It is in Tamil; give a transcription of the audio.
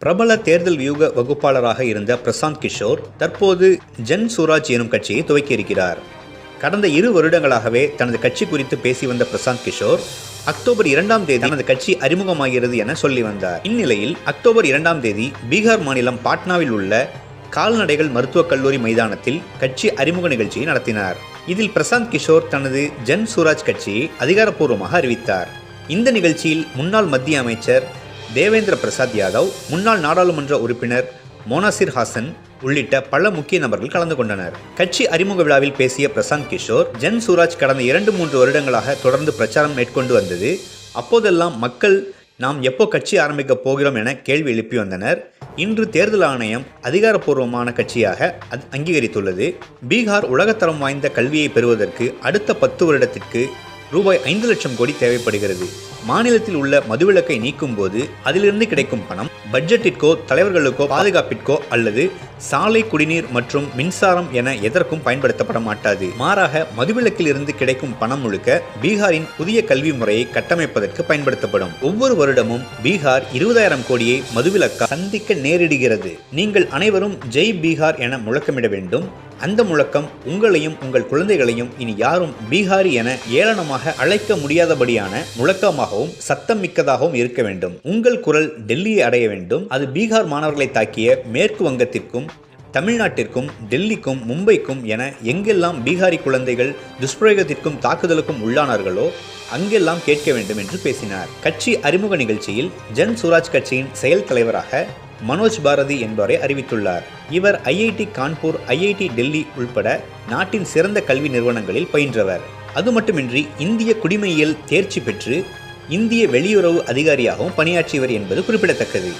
பிரபல தேர்தல் வியூக வகுப்பாளராக இருந்த பிரசாந்த் கிஷோர் தற்போது ஜன் சுராஜ் எனும் கட்சியை துவக்கியிருக்கிறார். கடந்த இரு வருடங்களாகவே தனது கட்சி குறித்து பேசி வந்த பிரசாந்த் கிஷோர் அக்டோபர் இரண்டாம் தேதி தனது கட்சி அறிமுகமாகிறது என சொல்லி வந்தார். இந்நிலையில் அக்டோபர் இரண்டாம் தேதி பீகார் மாநிலம் பாட்னாவில் உள்ள கால்நடைகள் மருத்துவக் கல்லூரி மைதானத்தில் கட்சி அறிமுக நிகழ்ச்சியை நடத்தினார். இதில் பிரசாந்த் கிஷோர் தனது ஜன் சுராஜ் கட்சியை அதிகாரப்பூர்வமாக அறிவித்தார். இந்த நிகழ்ச்சியில் முன்னாள் மத்திய அமைச்சர் தேவேந்திர பிரசாத் யாதவ் முன்னாள் நாடாளுமன்ற உறுப்பினர் மோனாசிர் ஹாசன் உள்ளிட்ட பல முக்கிய நபர்கள் கலந்து கொண்டனர். கட்சி அறிமுக விழாவில் பேசிய பிரசாந்த் கிஷோர் ஜன் சூராஜ் கடந்த இரண்டு மூன்று வருடங்களாக தொடர்ந்து பிரச்சாரம் மேற்கொண்டு வந்தது. அப்போதெல்லாம் மக்கள் நாம் எப்போ கட்சி ஆரம்பிக்க போகிறோம் என கேள்வி எழுப்பி வந்தனர். இன்று தேர்தல் ஆணையம் அதிகாரப்பூர்வமான கட்சியாக அங்கீகரித்துள்ளது. பீகார் உலகத்தரம் வாய்ந்த கல்வியை பெறுவதற்கு அடுத்த பத்து வருடத்திற்கு ரூபாய் ஐந்து லட்சம் கோடி தேவைப்படுகிறது. மாநிலத்தில் உள்ள மதுவிலக்கை நீக்கும் போது அதிலிருந்து கிடைக்கும் பணம் பட்ஜெட்டிற்கோ தலைவர்களுக்கோ பாதுகாப்பிற்கோ அல்லது சாலை குடிநீர் மற்றும் மின்சாரம் என எதற்கும் பயன்படுத்தப்பட மாட்டாது. மாறாக மதுவிலக்கில் இருந்து கிடைக்கும் பணம் முழுக்க பீகாரின் புதிய கல்வி முறையை கட்டமைப்பதற்கு பயன்படுத்தப்படும். ஒவ்வொரு வருடமும் பீகார் இருபதாயிரம் கோடியை மதுவிலக்க சந்திக்க நேரிடுகிறது. நீங்கள் அனைவரும் ஜெய் பீகார் என முழக்கமிட வேண்டும். அந்த முழக்கம் உங்களையும் உங்கள் குழந்தைகளையும் இனி யாரும் பீகாரி என ஏளனமாக அழைக்க முடியாதபடியான முழக்கமாகவும் சத்தம் மிக்கதாகவும் இருக்க வேண்டும். உங்கள் குரல் டெல்லியை அடைய வேண்டும். அது பீகார் மாணவர்களை தாக்கிய மேற்கு வங்கத்திற்கும் தமிழ்நாட்டிற்கும் டெல்லிக்கும் மும்பைக்கும் என எங்கெல்லாம் பீகாரி குழந்தைகள் துஷ்பிரயோகத்திற்கும் தாக்குதலுக்கும் உள்ளானார்களோ அங்கெல்லாம் கேட்க வேண்டும் என்று பேசினார். கட்சி அறிமுக நிகழ்ச்சியில் ஜன் சுராஜ் கட்சியின் செயல் தலைவராக மனோஜ் பாரதி என்பவரை அறிவித்துள்ளார். இவர் ஐஐடி கான்பூர் ஐஐடி டெல்லி உள்பட நாட்டின் சிறந்த கல்வி நிறுவனங்களில் பயின்றவர். அது மட்டுமின்றி இந்திய குடிமையியல் தேர்ச்சி பெற்று இந்திய வெளியுறவு அதிகாரியாகவும் பணியாற்றியவர் என்பது குறிப்பிடத்தக்கது.